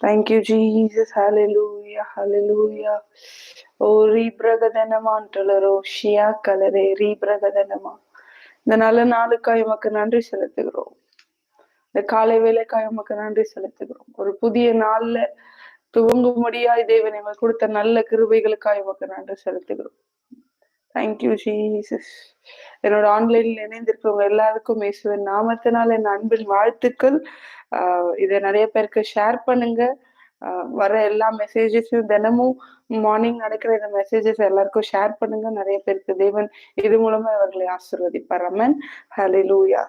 Thank you, Jesus. Hallelujah. Hallelujah. ஓ ரீபிரகதனமான்றலரோ ஷியா கலரே ரீபிரகதனமா இந்த நல்ல நாளுக்காய் உமக்கு நன்றி செலுத்துகிறோம் இந்த காலை வேலைக்காய் உமக்கு நன்றி செலுத்துகிறோம் ஒரு புதிய நாள்ல துவங்கும்படியாய் தேவன் எங்களுக்கு கொடுத்த நல்ல கிருபைகளுக்காய் உமக்கு நன்றி செலுத்துகிறோம் தேங்க்யூ ஜீசஸ் என்னோட ஆன்லைனில் இணைந்திருக்கிறவங்க எல்லாருக்கும் இயேசுவின் நாமத்தினால் என் அன்பின் வாழ்த்துக்கள். இதை நிறைய பேருக்கு ஷேர் பண்ணுங்க. வர எல்லா மெசேஜஸும் தினமும் மார்னிங் நடக்கிற இந்த மெசேஜஸ் எல்லாருக்கும் ஷேர் பண்ணுங்க. நிறைய பேருக்கு தேவன் இது மூலமா அவர்களை ஆசிர்வதிப்பார். அம்மன் லூயா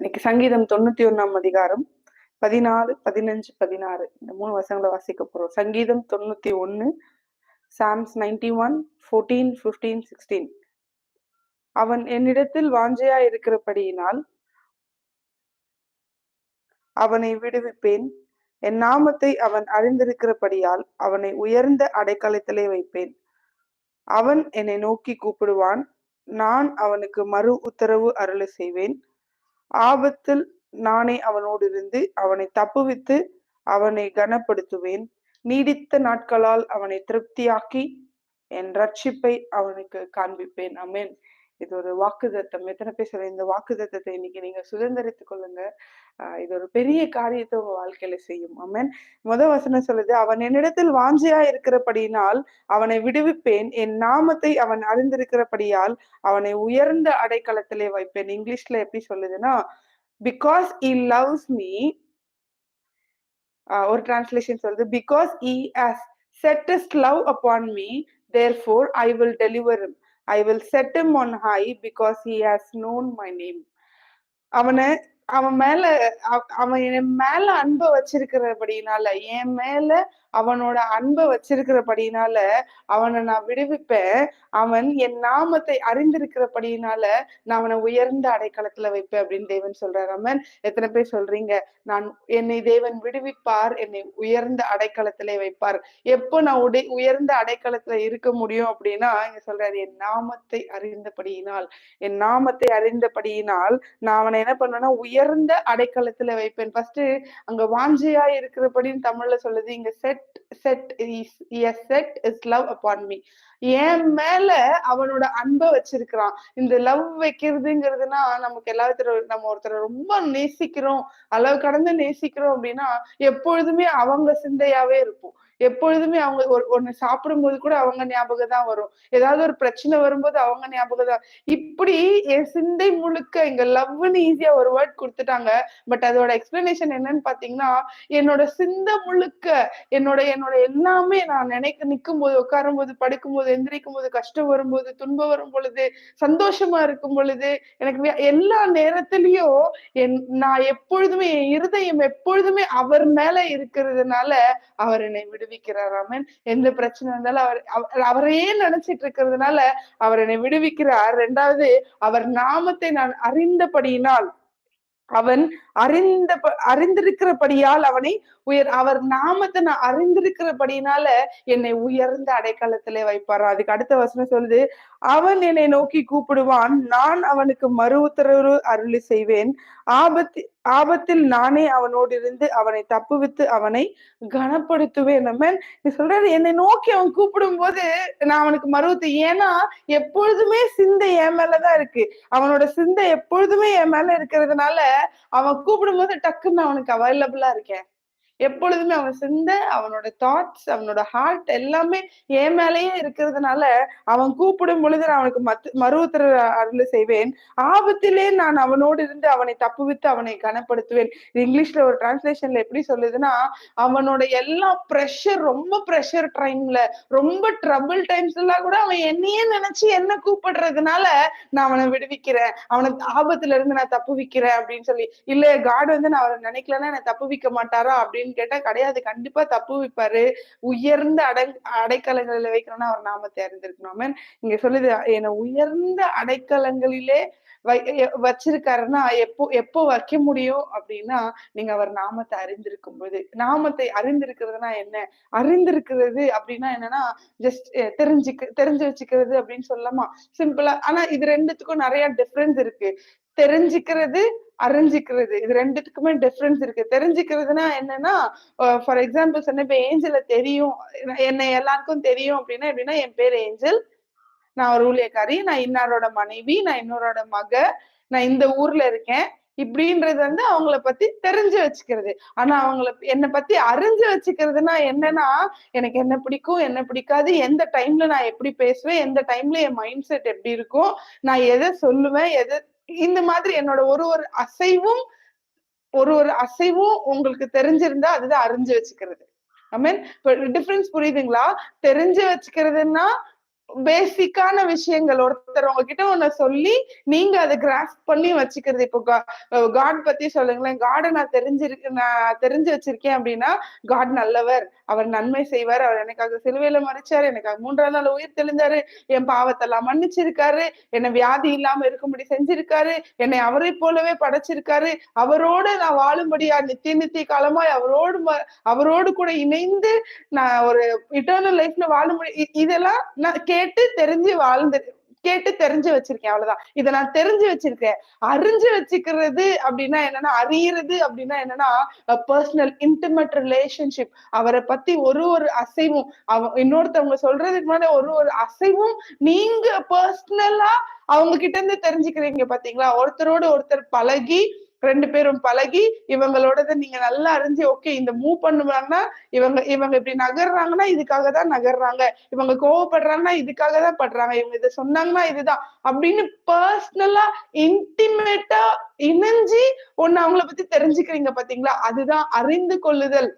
இன்னைக்கு சங்கீதம் தொண்ணூத்தி ஒன்னாம் அதிகாரம் பதினாலு பதினஞ்சு பதினாறு. இந்த மூணு வசங்களை வாசிக்க போறோம். சங்கீதம் தொண்ணூத்தி ஒன்னு Psalms ninety one fourteen fifteen sixteen. அவன் என்னிடத்தில் வாஞ்சையா இருக்கிறபடியினால் அவனை விடுவிப்பேன். என் நாமத்தை அவன் அறிந்திருக்கிறபடியால் அவனை உயர்ந்த அடைக்கலத்திலே வைப்பேன். அவன் என்னை நோக்கி கூப்பிடுவான். நான் அவனுக்கு மறு உத்தரவு அருளை செய்வேன். ஆபத்தில் நானே அவனோடு இருந்து அவனை தப்புவித்து அவனை கனப்படுத்துவேன். நீடித்த நாட்களால் அவனை திருப்தியாக்கி என் ரட்சிப்பை அவனுக்கு காண்பிப்பேன். அமேன் இது ஒரு வாக்குதத்தம் எத்தனை பேர் சொல்ல இந்த வாக்குதத்தத்தை இன்னைக்கு நீங்க சுதந்திரித்துக் கொள்ளுங்க. இது ஒரு பெரிய காரியத்தை உங்க வாழ்க்கையில செய்யும். அமேன் முத வசனம் சொல்லுது அவன் என்னிடத்தில் வாஞ்சியா இருக்கிறபடியினால் அவனை விடுவிப்பேன். என் நாமத்தை அவன் அறிந்திருக்கிறபடியால் அவனை உயர்ந்த அடைக்கலத்திலே வைப்பேன். இங்கிலீஷ்ல எப்படி சொல்லுதுன்னா பிகாஸ் இ லவ்ஸ் மீ ஒரு டிரான்ஸ்லேஷன் சொல்றது because he has set his love upon me therefore I will deliver I will set him on high because he has known my name அவனை அவன் மேல அவன் என் மேல அன்பை வச்சிருக்கிறபடினால என் மேல அவனோட அன்பை வச்சிருக்கிறபடினால அவனை நான் விடுவிப்பேன். அவன் என் நாமத்தை அறிந்திருக்கிறபடினால நான் அவனை உயர்ந்த அடைக்கலத்துல வைப்பேன் அப்படின்னு தேவன் சொல்றாரு. அம்மன் எத்தனை பேர் சொல்றீங்க? நான் என்னை தேவன் விடுவிப்பார் என்னை உயர்ந்த அடைக்கலத்திலே வைப்பார். எப்போ நான் உடை உயர்ந்த அடைக்கலத்துல இருக்க முடியும் அப்படின்னா இங்க சொல்றாரு என் நாமத்தை அறிந்தபடியினால். என் நாமத்தை அறிந்தபடியினால் நான் அவனை என்ன பண்ணுவேன்னா உயர்ந்த அடைக்கலத்துல வைப்பேன். ஃபர்ஸ்ட் அங்க வாஞ்சையா இருக்கிறபடின்னு தமிழ்ல சொல்லுது. இங்க set set set his love upon me என் மேல அவனோட அன்பை வச்சிருக்கிறான். இந்த லவ் வைக்கிறதுங்கிறதுனா நமக்கு எல்லாத்தரும் நம்ம ஒருத்தரை ரொம்ப நேசிக்கிறோம். அளவு கடந்து நேசிக்கிறோம் அப்படின்னா எப்பொழுதுமே அவங்க சிந்தையாவே இருப்போம். எப்பொழுதுமே அவங்க ஒரு ஒண்ணு சாப்பிடும்போது கூட அவங்க ஞாபகம் தான் வரும். ஏதாவது ஒரு பிரச்சனை வரும்போது அவங்க ஞாபகம் தான் இப்படி என் சிந்தை முழுக்க எங்க லவ்னு ஈஸியா ஒரு வேர்ட் கொடுத்துட்டாங்க. பட் அதோட எக்ஸ்பிளனேஷன் என்னன்னு பாத்தீங்கன்னா என்னோட சிந்தை முழுக்க என்னோட என்னோட எல்லாமே நான் நினைக்க நிற்கும் போது உட்காரும் போது படுக்கும் போது எந்திரிக்கும் போது கஷ்டம் வரும்போது துன்பம் வரும் பொழுது சந்தோஷமா இருக்கும் பொழுது எனக்கு எல்லா நேரத்திலயும் என் நான் எப்பொழுதுமே என் இருதயம் எப்பொழுதுமே அவர் மேல இருக்கிறதுனால அவர் என்னை விடு விடுவிக்கிறார் ஆமென். எந்த பிரச்சனை இருந்தாலும் அவர் அவர்- அவரையே நினைச்சிட்டு இருக்கிறதுனால அவர் என்னை விடுவிக்கிறார். ரெண்டாவது அவர் நாமத்தை நான் அறிந்தபடியினால் அவன் அறிந்த அறிந்திருக்கிறபடியால் அவனை உயர் அவர் நாமத்தை நான் அறிந்திருக்கிறபடினால என்னை உயர்ந்த அடைக்கலத்திலே வைப்பார். அதுக்கு அடுத்த வசனம் சொல்லுது அவன் என்னை நோக்கி கூப்பிடுவான் நான் அவனுக்கு மறு உத்தரவு அருளி செய்வேன். ஆபத்து ஆபத்தில் நானே அவனோடு இருந்து அவனை தப்புவித்து அவனை கனப்படுத்துவேன். நம்ம நீ சொல்றாரு என்னை நோக்கி அவன் கூப்பிடும் போது நான் அவனுக்கு மறுத்து ஏன்னா எப்பொழுதுமே சிந்தை என் மேலதான் இருக்கு. அவனோட சிந்தை எப்பொழுதுமே என் மேல இருக்கிறதுனால அவன் கூப்பிடும்போது டக்குன்னு நான் அவனுக்கு அவைலபிளா இருக்கேன். எப்பொழுதுமே அவன் சிந்தை அவனோட தாட்ஸ் அவனோட ஹார்ட் எல்லாமே என் மேலேயே இருக்கிறதுனால அவன் கூப்பிடும் பொழுது நான் அவனுக்கு மத்து மருவத்திர அருள் செய்வேன். ஆபத்திலே நான் அவனோடு இருந்து அவனை தப்புவித்து அவனை கனப்படுத்துவேன். இங்கிலீஷ்ல ஒரு டிரான்ஸ்லேஷன்ல எப்படி சொல்லுதுன்னா அவனோட எல்லா ப்ரெஷர் ரொம்ப ப்ரெஷர் டைம்ல ரொம்ப ட்ரபிள் டைம்ஸ் எல்லாம் கூட அவன் என்னையே நினைச்சு என்ன கூப்பிடுறதுனால நான் அவனை விடுவிக்கிறேன். அவனை ஆபத்துல இருந்து நான் தப்புவிக்கிறேன் அப்படின்னு சொல்லி இல்ல காட் வந்து நான் அவரை நினைக்கலன்னா என்னை தப்புவிக்க மாட்டாரா? அப்படின்னு கேட்டா கிடையாது. கண்டிப்பா தப்பு வைப்பாரு. உயர்ந்த அடை அடைக்கலங்களில வைக்கணும்னா அவர் நாம தேர்ந்தெடுக்கணும். ஆமென். இங்க சொல்லுது என்னை உயர்ந்த அடைக்கலங்களிலே வச்சிருக்காருன்னா எப்போ எப்போ வைக்க முடியும் அப்படின்னா நீங்க அவர் நாமத்தை அறிந்திருக்கும் போது நாமத்தை அறிந்திருக்கிறதுனா என்ன? அறிந்திருக்கிறது அப்படின்னா என்னன்னா ஜஸ்ட் தெரிஞ்சுக்க தெரிஞ்சு வச்சுக்கிறது அப்படின்னு சொல்லலாமா? சிம்பிளா ஆனா இது ரெண்டுத்துக்கும் நிறைய டிஃபரன்ஸ் இருக்கு. தெரிஞ்சுக்கிறது அறிஞ்சிக்கிறது. இது ரெண்டுத்துக்குமே டிஃபரன்ஸ் இருக்கு. தெரிஞ்சுக்கிறதுனா என்னன்னா ஃபார் எக்ஸாம்பிள் சொன்ன இப்ப ஏஞ்சல தெரியும். என்னை எல்லாருக்கும் தெரியும் அப்படின்னா எப்படின்னா என் பேர் ஏஞ்சல் நான் ஒரு ஊழியக்காரி நான் இன்னாரோட மனைவி நான் இன்னொரோட மக நான் இந்த ஊர்ல இருக்கேன். இப்படின்றது வந்து அவங்கள பத்தி தெரிஞ்சு வச்சுக்கிறது. ஆனா அவங்கள என்னை பத்தி அறிஞ்சு வச்சுக்கிறதுனா என்னன்னா எனக்கு என்ன பிடிக்கும் என்ன பிடிக்காது எந்த டைம்ல நான் எப்படி பேசுவேன் எந்த டைம்ல என் மைண்ட் செட் எப்படி இருக்கும் நான் எதை சொல்லுவேன் எதை இந்த மாதிரி என்னோட ஒரு ஒரு அசைவும் ஒரு ஒரு அசைவும் உங்களுக்கு தெரிஞ்சிருந்தா அதுதான் அறிஞ்சு வச்சுக்கிறது. ஐ மீன் டிஃபரன்ஸ் புரியுதுங்களா? தெரிஞ்சு வச்சுக்கிறதுன்னா பேசிக்கான விஷயங்கள். ஒருத்தர் உங்ககிட்ட ஒண்ணு சொல்லி நீங்க அதை கிராஸ் பண்ணி வச்சுக்கிறது. இப்போ காட் பத்தி சொல்லுங்களேன். காடை நான் தெரிஞ்சிருக்கு நான் தெரிஞ்சு வச்சிருக்கேன் அப்படின்னா காட் நல்லவர். அவர் நன்மை செய்வார். அவர் எனக்காக சிலுவையில மறைச்சாரு எனக்காக மூன்றாம் நாள் உயிர் தெளிஞ்சாரு என் பாவத்தெல்லாம் மன்னிச்சிருக்காரு. என்னை வியாதி இல்லாம இருக்கும்படி செஞ்சிருக்காரு. என்னை அவரை போலவே படைச்சிருக்காரு. அவரோடு நான் வாழும்படியா நித்திய நித்திய காலமாய் அவரோடு அவரோடு கூட இணைந்து நான் ஒரு இட்டர்னல் லைஃப்ல வாழும்படி இதெல்லாம் நான் கேட்டு தெரிஞ்சு வாழ்ந்து கேட்டு தெரிஞ்சு வச்சிருக்கேன் அவ்வளவுதான். இதை நான் தெரிஞ்சு வச்சிருக்கேன். அறிஞ்சு வச்சுக்கிறது அப்படின்னா என்னன்னா அறியறது அப்படின்னா என்னன்னா பர்சனல் இன்டிமேட் ரிலேஷன்ஷிப் அவரை பத்தி ஒரு ஒரு அசைவும் அவ இன்னொருத்தவங்க சொல்றதுக்கு முன்னாடி ஒரு ஒரு அசைவும் நீங்க பர்சனலா அவங்க கிட்ட இருந்து தெரிஞ்சுக்கிறீங்க பாத்தீங்களா? ஒருத்தரோட ஒருத்தர் பழகி ரெண்டு பேரும் பழகி இவங்களோடத நீங்க நல்லா அறிஞ்சு ஓகே இந்த மூவ் பண்ணுவாங்கன்னா இவங்க இவங்க இப்படி நகர்றாங்கன்னா இதுக்காக தான் நகர்றாங்க. இவங்க கோவப்படுறாங்கன்னா இதுக்காக தான் படுறாங்க. இவங்க இதை சொன்னாங்கன்னா இதுதான். அப்படின்னு பர்சனலா இன்டிமேட்டா இணைஞ்சி ஒன்னு அவங்கள பத்தி தெரிஞ்சுக்கிறீங்க பாத்தீங்களா? அதுதான் அறிந்து கொள்ளுதல்.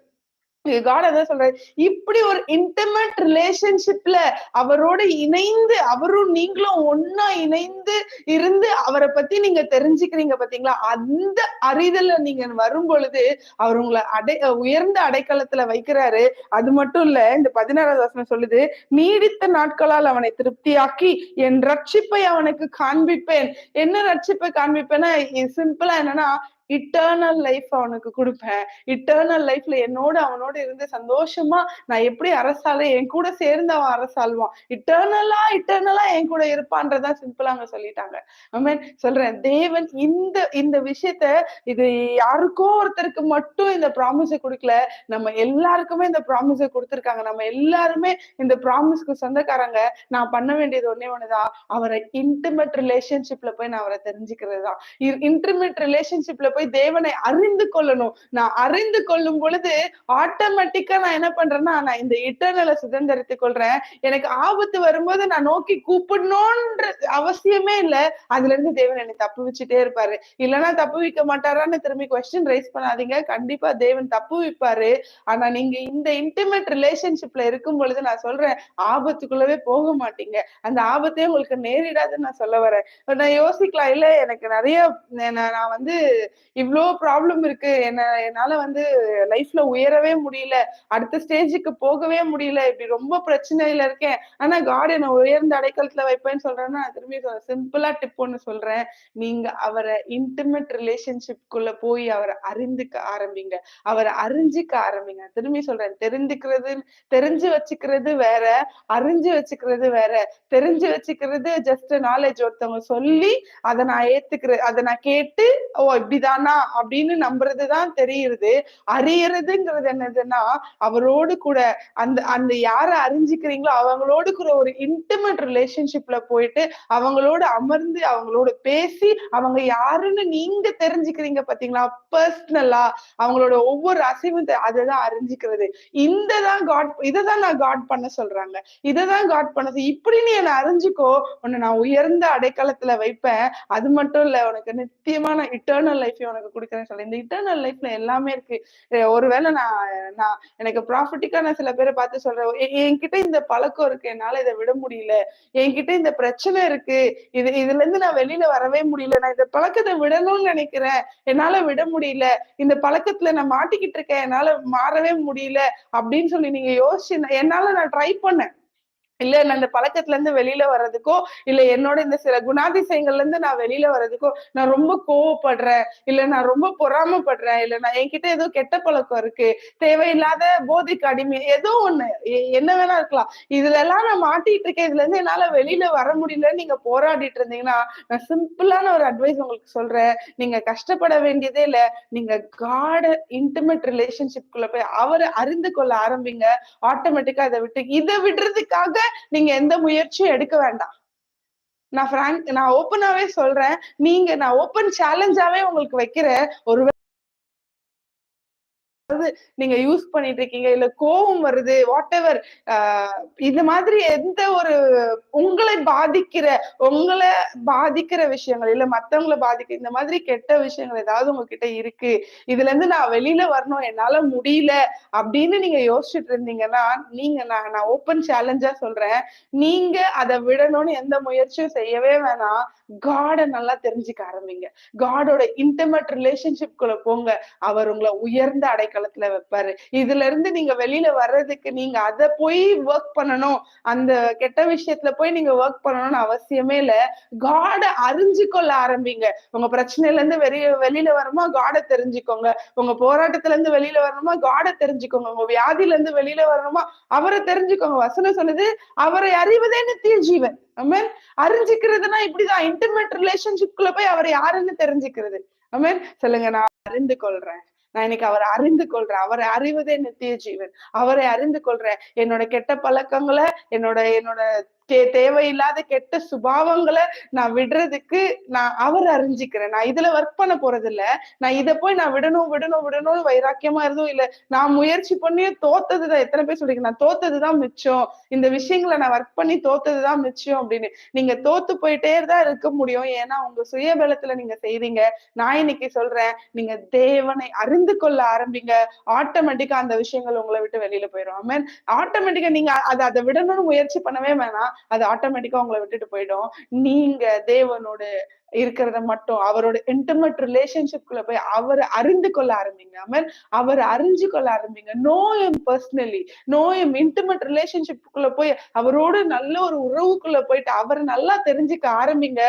காட் அதான் சொல்றாரு. இப்படி ஒரு இன்டிமேட் ரிலேஷன்ஷிப்ல அவரோட இணைந்து அவரும் நீங்களும் ஒன்னா இணைந்து இருந்து அவரை பத்தி நீங்க தெரிஞ்சுக்கிறீங்க பாத்தீங்களா? அந்த அறிதல நீங்க வரும் பொழுது அவர் உங்களை அடை உயர்ந்த அடைக்கலத்துல வைக்கிறாரு. அது மட்டும் இல்ல இந்த பதினாறாவது வசனம் சொல்லுது நீடித்த நாட்களால் அவனை திருப்தியாக்கி என் ரட்சிப்பை அவனுக்கு காண்பிப்பேன். என்ன ரட்சிப்பை காண்பிப்பேன்னா சிம்பிளா என்னன்னா இட்டர்னல் லைஃப் அவனுக்கு கொடுப்பேன். இட்டர்னல் லைஃப்ல என்னோட அவனோட இருந்து சந்தோஷமா நான் எப்படி அரசால என் கூட சேர்ந்து அவன் அரசாழ்வான் இட்டர்னலா இட்டர்னலா என் கூட இருப்பான்றதான் சிம்பிளா அங்க சொல்லிட்டாங்க. மீன் சொல்றேன். தேவன் இந்த இந்த விஷயத்த இது யாருக்கோ ஒருத்தருக்கு மட்டும் இந்த ப்ராமிஸ கொடுக்கல. நம்ம எல்லாருக்குமே இந்த ப்ராமிஸ கொடுத்துருக்காங்க. நம்ம எல்லாருமே இந்த ப்ராமிஸ்க்கு சொந்தக்காரங்க. நான் பண்ண வேண்டியது ஒன்னே ஒண்ணுதான். அவரை இன்டிமேட் ரிலேஷன்ஷிப்ல போய் நான் அவரை தெரிஞ்சுக்கிறது தான் இன்டிமேட் ரிலேஷன்ஷிப்ல போய் போய் தேவனை அறிந்து கொள்ளணும். நான் அறிந்து கொள்ளும் பொழுது ஆட்டோமேட்டிக்கா நான் என்ன பண்றேன்னா நான் இந்த இட்டர்னலை சுதந்திரத்துக் கொள்றேன். எனக்கு ஆபத்து வரும்போது நான் நோக்கி கூப்பிடணும்ன்ற அவசியமே இல்ல. அதுல இருந்து தேவன் என்னை தப்பு வச்சுட்டே இருப்பாரு. இல்லைன்னா தப்பு வைக்க மாட்டாரான்னு திரும்பி கொஸ்டின் ரைஸ் பண்ணாதீங்க. கண்டிப்பா தேவன் தப்பு வைப்பாரு. ஆனா நீங்க இந்த இன்டிமேட் ரிலேஷன்ஷிப்ல இருக்கும் பொழுது நான் சொல்றேன் ஆபத்துக்குள்ளவே போக மாட்டீங்க. அந்த ஆபத்தையும் உங்களுக்கு நேரிடாதுன்னு நான் சொல்ல வரேன். நான் யோசிக்கலாம். இல்ல எனக்கு நிறைய நான் வந்து இவ்வளோ ப்ராப்ளம் இருக்கு. என்ன என்னால வந்து லைஃப்ல உயரவே முடியல. அடுத்த ஸ்டேஜுக்கு போகவே முடியல. இப்படி ரொம்ப பிரச்சனையில இருக்கேன். ஆனா காட் என்ன உயர்ந்த அடைக்கலத்துல வைப்பேன்னு சொல்றேன்னா நான் திரும்பி சிம்பிளா டிப் ஒண்ணு சொல்றேன். நீங்க அவரை இன்டிமேட் ரிலேஷன்ஷிப்குள்ள போய் அவரை அறிந்துக்க ஆரம்பிங்க. அவரை அறிஞ்சிக்க ஆரம்பிங்க. திரும்பி சொல்றேன் தெரிந்துக்கிறது தெரிஞ்சு வச்சுக்கிறது வேற அறிஞ்சு வச்சுக்கிறது வேற. தெரிஞ்சு வச்சுக்கிறது ஜஸ்ட் நாலேஜ் ஒருத்தவங்க சொல்லி அதை நான் ஏத்துக்கிறேன் அதை நான் கேட்டு ஓ இப்படிதான் தானா அப்படின்னு நம்புறதுதான் தெரியுது. அறியறதுங்கிறது என்னதுன்னா அவரோடு கூட அந்த அந்த யார அறிஞ்சுக்கிறீங்களோ அவங்களோடு கூட ஒரு இன்டிமேட் ரிலேஷன்ஷிப்ல போயிட்டு அவங்களோட அமர்ந்து அவங்களோட பேசி அவங்க யாருன்னு நீங்க தெரிஞ்சுக்கிறீங்க பாத்தீங்களா? பர்சனலா அவங்களோட ஒவ்வொரு அசைவும் அதைதான் அறிஞ்சுக்கிறது. இந்த தான் காட் இததான் நான் காட் பண்ண சொல்றாங்க. இததான் காட் பண்ண இப்படி நீ என்ன அறிஞ்சுக்கோ உன்னை நான் உயர்ந்த அடைக்கலத்துல வைப்பேன். அது மட்டும் இல்ல உனக்கு நித்தியமான இட்டர்னல் லைஃப் உனக்கு கொடுக்குறேன்னு சொல்லி. இந்த இன்டர்னல் லைஃப்ல எல்லாமே இருக்கு. ஒருவேளை நான் நான் எனக்கு ப்ராஃபிட்டிக்கா நான் சில பேரை பார்த்து சொல்றேன். என்கிட்ட இந்த பழக்கம் இருக்கு. என்னால இதை விட முடியல. என்கிட்ட இந்த பிரச்சனை இருக்கு. இது இதுல இருந்து நான் வெளியில வரவே முடியல. நான் இந்த பழக்கத்தை விடணும்னு நினைக்கிறேன். என்னால விட முடியல. இந்த பழக்கத்துல நான் மாட்டிக்கிட்டு இருக்கேன். என்னால மாறவே முடியல. அப்படின்னு சொல்லி நீங்க யோசிச்சு என்னால நான் ட்ரை பண்ணேன். இல்ல நான் இந்த பழக்கத்துல இருந்து வெளியில வர்றதுக்கோ இல்ல என்னோட இந்த சில குணாதிசயங்கள்ல இருந்து நான் வெளியில வர்றதுக்கோ நான் ரொம்ப கோவப்படுறேன் இல்ல நான் ரொம்ப பொறாமப்படுறேன் இல்ல நான் என்கிட்ட ஏதோ கெட்ட பழக்கம் இருக்கு தேவையில்லாத போதைக்கு அடிமை ஏதோ ஒண்ணு என்ன வேணா இருக்கலாம். இதுல எல்லாம் நான் மாட்டிட்டு இருக்கேன் இதுல இருந்து என்னால வெளியில வர முடியலன்னு நீங்க போராடிட்டு இருந்தீங்கன்னா நான் சிம்பிளான ஒரு அட்வைஸ் உங்களுக்கு சொல்றேன். நீங்க கஷ்டப்பட வேண்டியதே இல்ல நீங்க காட இன்டிமேட் ரிலேஷன்ஷிப்குள்ள போய் அவரை அறிந்து கொள்ள ஆரம்பிங்க. ஆட்டோமேட்டிக்கா அதை விட்டு இதை விடுறதுக்காக நீங்க எந்த முயற்சியும் எடுக்க வேண்டாம். நான் பிராங்க் நான் ஓப்பனாவே சொல்றேன். நீங்க நான் ஓப்பன் சேலஞ்சாவே உங்களுக்கு வைக்கிற ஒரு நீங்க யூஸ் பண்ணிட்டு இருக்கீங்க இல்ல கோபம் வருது வாட் எவர் இந்த மாதிரி எந்த ஒரு உங்களை பாதிக்கிற உங்களை பாதிக்கிற விஷயங்கள் இல்ல மத்தவங்களை பாதிக்கிற இந்த மாதிரி கெட்ட விஷயங்கள் ஏதாவது உங்ககிட்ட இருக்கு இதுல இருந்து நான் வெளியில வரணும் என்னால முடியல அப்படின்னு நீங்க யோசிச்சுட்டு இருந்தீங்கன்னா நீங்க நான் நான் ஓப்பன் சேலஞ்சா சொல்றேன். நீங்க அதை விடணும்னு எந்த முயற்சியும் செய்யவே வேணாம். காட நல்லா தெரிஞ்சுக்க ஆரம்பிங்க. காடோட இன்டர்மேட் ரிலேஷன்ஷிப்குள்ள போங்க. அவர் உங்களை உயர்ந்த அடைக்கலத்துல வைப்பாரு. இதுல இருந்து நீங்க வெளியில வர்றதுக்கு நீங்க அதை போய் ஒர்க் பண்ணணும். அந்த கெட்ட விஷயத்துல போய் நீங்க ஒர்க் பண்ணணும்னு அவசியமே இல்ல. காட அறிஞ்சு கொள்ள ஆரம்பிங்க. உங்க பிரச்சனையில இருந்து வெளிய வெளியில வரணுமா? காட தெரிஞ்சுக்கோங்க. உங்க போராட்டத்துல இருந்து வெளியில வரணுமா? காட தெரிஞ்சுக்கோங்க. உங்க வியாதியில இருந்து வெளியில வரணுமா? அவரை தெரிஞ்சுக்கோங்க. வசனம் சொல்லுது அவரை அறிவதே நித்திய ஜீவன். அமேன் அறிஞ்சிக்கிறதுனா இப்படிதான். இன்டிமேட் ரிலேஷன்ஷிப்குள்ள போய் அவர் யாருன்னு தெரிஞ்சுக்கிறது. அமேன் சொல்லுங்க நான் அறிந்து கொள்றேன். நான் இன்னைக்கு அவரை அறிந்து கொள்றேன். அவரை அறிவதே நித்திய ஜீவன். அவரை அறிந்து கொள்றேன். என்னோட கெட்ட பழக்கங்களை என்னோட என்னோட தேவையில்லாத கெட்ட சுபாவங்களை நான் விடுறதுக்கு நான் அவர் அறிஞ்சிக்கிறேன். நான் இதுல ஒர்க் பண்ண போறது இல்ல நான் இதை போய் நான் விடணும் விடணும் விடணும்னு வைராக்கியமா இருந்தும் இல்ல நான் முயற்சி பண்ணி தோத்ததுதான் எத்தனை பேர் சொல்றீங்க? நான் தோத்ததுதான் மிச்சம். இந்த விஷயங்களை நான் ஒர்க் பண்ணி தோத்ததுதான் மிச்சம் அப்படின்னு. நீங்க தோத்து போயிட்டே தான் இருக்க முடியும். ஏன்னா உங்க சுயபலத்துல நீங்க செய்றீங்க. நான் இன்னைக்கு சொல்றேன் நீங்க தேவனை அறிந்து கொள்ள ஆரம்பிங்க. ஆட்டோமேட்டிக்கா அந்த விஷயங்கள் உங்களை விட்டு வெளியில போயிடும். மீன் ஆட்டோமேட்டிக்கா நீங்க அதை அதை விடணும்னு முயற்சி பண்ணவே வேணாம். அது ஆட்டோமேட்டிக்கா உங்களை விட்டுட்டு போயிடும். நீங்க தேவனோட இருக்கிறத மட்டும் அவரோட இன்டிமேட் ரிலேஷன்ஷிப்குள்ள போய் அவரை அறிந்து கொள்ள ஆரம்பிங்க. அவன் அவர் அறிஞ்சு கொள்ள ஆரம்பிங்க. Know him personally know him intimate ரிலேஷன்ஷிப்புக்குள்ள போய் அவரோட நல்ல ஒரு உறவுக்குள்ள போயிட்டு அவரை நல்லா தெரிஞ்சுக்க ஆரம்பிங்க.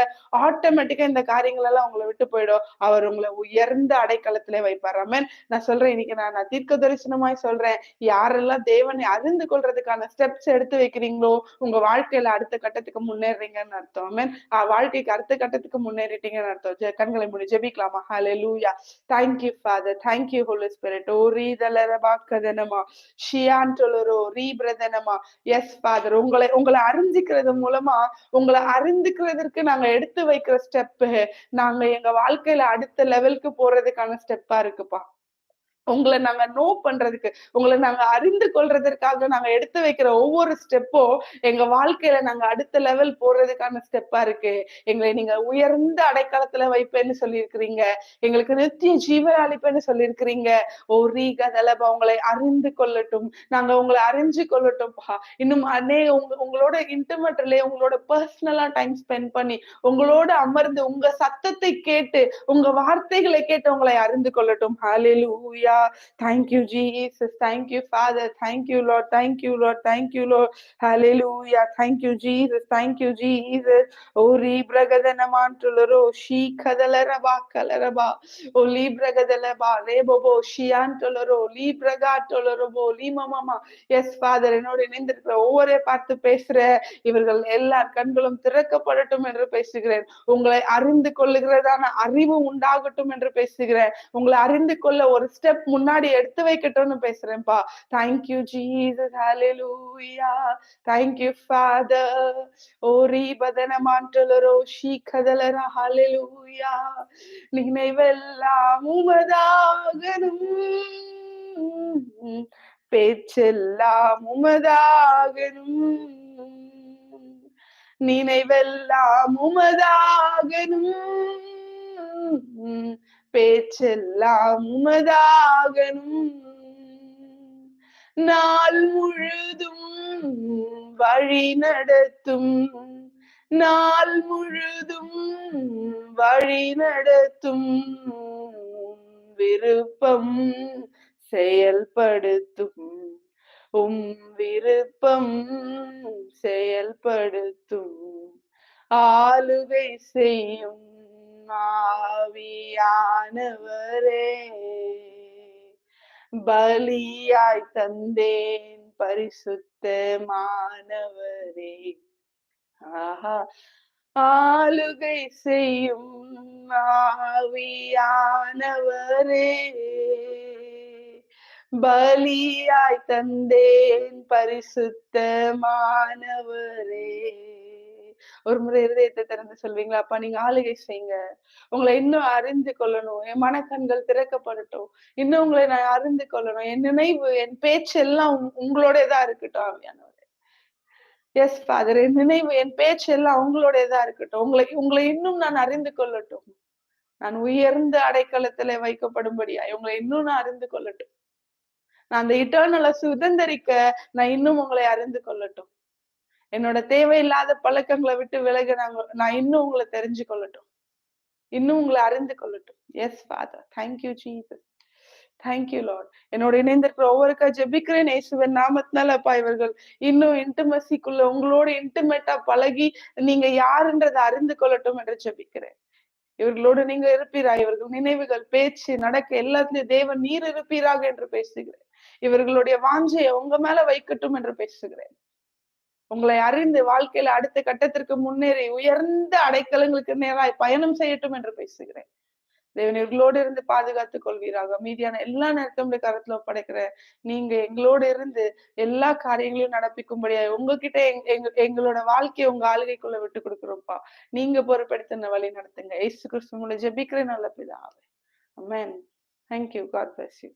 ஆட்டோமேட்டிக்கா இந்த காரியங்கள் எல்லாம் உங்களை விட்டு போயிடும். அவர் உங்களை உயர்ந்த அடைக்கலத்திலே வைப்பார். அமன் நான் சொல்றேன் இன்னைக்கு நான் நான் தீர்க்க தரிசனமாய் சொல்றேன். யாரெல்லாம் தேவனை அறிந்து கொள்றதுக்கான ஸ்டெப்ஸ் எடுத்து வைக்கிறீங்களோ உங்க வாழ்க்கையில அடுத்த கட்டத்துக்கு முன்னேறீங்கன்னு அர்த்தம். அமன் வாழ்க்கைக்கு அடுத்த கட்டத்துக்கு முன்னேறிட்டீங்கன்னு அர்த்தம். கண்களை முடி ஜெபிக்கலாமா? Hallelujah thank you father thank you holy spirit ஓ ரீ தலரபா கதனமா ஷியான் டொலரோ ரீ பிரதனமா எஸ் ஃபாதர் உங்களை உங்களை அறிஞ்சிக்கிறது மூலமா உங்களை அறிந்துக்கிறதுக்கு நாங்க எடுத்து வைக்கிற ஸ்டெப்பு நாங்க எங்க வாழ்க்கையில அடுத்த லெவலுக்கு போறதுக்கான ஸ்டெப்பா இருக்குப்பா. உங்களை நாங்க நோ பண்றதுக்கு உங்களை நாங்க அறிந்து கொள்றதற்காக நாங்க எடுத்து வைக்கிற ஒவ்வொரு ஸ்டெப்பும் எங்க வாழ்க்கையில நாங்க அடுத்த லெவல் போறதுக்கான ஸ்டெப்பா இருக்கு. எங்களை நீங்க உயர்ந்த அடைக்காலத்துல வைப்பேன்னு சொல்லியிருக்கிறீங்க. எங்களுக்கு நித்திய ஜீவன் அளிப்பேன்னு சொல்லியிருக்கிறீங்க. ஓ ரீக தலபா உங்களை அறிந்து கொள்ளட்டும். நாங்க உங்களை அறிஞ்சு கொள்ளட்டும்பா இன்னும் அநே உங்க உங்களோட இன்டர்மெட்ல உங்களோட பர்சனலா டைம் ஸ்பெண்ட் பண்ணி உங்களோட அமர்ந்து உங்க சத்தத்தை கேட்டு உங்க வார்த்தைகளை கேட்டு உங்களை அறிந்து கொள்ளட்டும். Hallelujah Hallelujah. Thank you, Jesus. Thank you, Father. Thank you, Lord. Thank you, Lord. Thank you, Lord. Hallelujah. Thank you, Jesus. Thank you, Jesus. O Libra Gadanamantularo, She Kadalaraba Kalaraba, O Libra Gadalaba, Rebobo, Shiantolaro, Libra Gatolorobo, Lima Mama. Yes, Father, என்னோட இணைந்திருக்கிற ஒவ்வொரு பார்த்து பேசுற இவர்கள் எல்லார் கண்களும் திறக்கப்படட்டும் என்று பேசுகிறேன் உங்களை அறிந்து கொள்ளுகிறதான அறிவு உண்டாகட்டும் என்று பேசுகிறேன் உங்களை அறிந்து கொள்ள ஒரு ஸ்டெப் முன்னாடி எடுத்து வைக்கட்டும்னு பேசுறேன்ப்பா. தேங்க்யூ ஜீசஸ் ஹalleluya தேங்க்யூ ஃபாதர் ஓரி பதனமாண்டலரோ ஷீகதலர ஹalleluya நினைவெல்லாம் உமதாகணும். பேச்செல்லாம் உமதாகணும். நினைவெல்லாம் உமதாகணும். பேச்செல்லாம் உமதாகணும். நாள் முழுதும் வழி நடத்தும். நாள் முழுதும் வழி நடத்தும். விருப்பம் செயல்படுத்தும். உம் விருப்பம் செயல்படுத்தும். ஆளுகை செய்யும் ஆவியானவரே. பலியாய் தந்தேன் பரிசுத்தமானவரே ஆஹா ஆளுகை செய்யும் ஆவியானவரே. பலியாய் தந்தேன் பரிசுத்தமானவரே ஒரு முறை இருதயத்தை திறந்து சொல்வீங்களா? அப்பா நீங்க ஆளுகை செய்யுங்க. உங்களை இன்னும் அறிந்து கொள்ளணும். என் மனக்கண்கள் திறக்கப்படட்டும். இன்னும் உங்களை நான் அறிந்து கொள்ளணும். என் நினைவு என் பேச்சு எல்லாம் உங்களோடதான் இருக்கட்டும் ஆவியானவரே எஸ் ஃபாதர் என் நினைவு என் பேச்சு எல்லாம் உங்களோடதான் இருக்கட்டும். உங்களை உங்களை இன்னும் நான் அறிந்து கொள்ளட்டும். நான் உயர்ந்த அடைக்கலத்துல வைக்கப்படும்படியா உங்களை இன்னும் நான் அறிந்து கொள்ளட்டும். நான் அந்த இட்டர்னலை சுதந்திரிக்க நான் இன்னும் உங்களை அறிந்து கொள்ளட்டும். என்னோட தேவையில்லாத பழக்கங்களை விட்டு விலக நாங்க நான் இன்னும் உங்களை தெரிஞ்சு கொள்ளட்டும் இன்னும் உங்களை அறிந்து கொள்ளட்டும். Yes father thank you Jesus thank you lord என்னோட இணைந்திருக்கிற ஒவ்வொருக்கா ஜெபிக்கிறேன். இயேசுவன் நாமத்தினால அப்பா இவர்கள் இன்னும் இன்டிமசிக்குள்ள உங்களோட இன்டிமேட்டா பழகி நீங்க யாருன்றதை அறிந்து கொள்ளட்டும் என்று ஜெபிக்கிறேன். இவர்களோடு நீங்க இருப்பீரா? இவர்கள் நினைவுகள் பேச்சு நடக்க எல்லாத்துலயும் தேவன் நீர் இருப்பீராக என்று பேசுகிறேன். இவர்களுடைய வாஞ்சையை உங்க மேல வைக்கட்டும் என்று பேசுகிறேன். உங்களை அறிந்து வாழ்க்கையில அடுத்த கட்டத்திற்கு முன்னேறி உயர்ந்த அடைக்கலங்களுக்கு நேராய் பயணம் செய்யட்டும் என்று பேசுகிறேன். தேவன் இவர்களோடு இருந்து பாதுகாத்துக் கொள்வீராக. மீதியான எல்லா நேரத்தையும் கருத்துல ஒப்படைக்கிற நீங்க எங்களோடு இருந்து எல்லா காரியங்களையும் நடப்பிக்கும்படியா உங்ககிட்ட எங்க எங்களோட வாழ்க்கையை உங்க ஆளுகைக்குள்ள விட்டு கொடுக்குறோம்ப்பா. நீங்க பொறுப்பெடுத்து வழி நடத்துங்க. ஏசு கிறிஸ்து உங்களை ஜெபிக்கிறேன் நல்ல பிதாவே. Amen thank you God bless you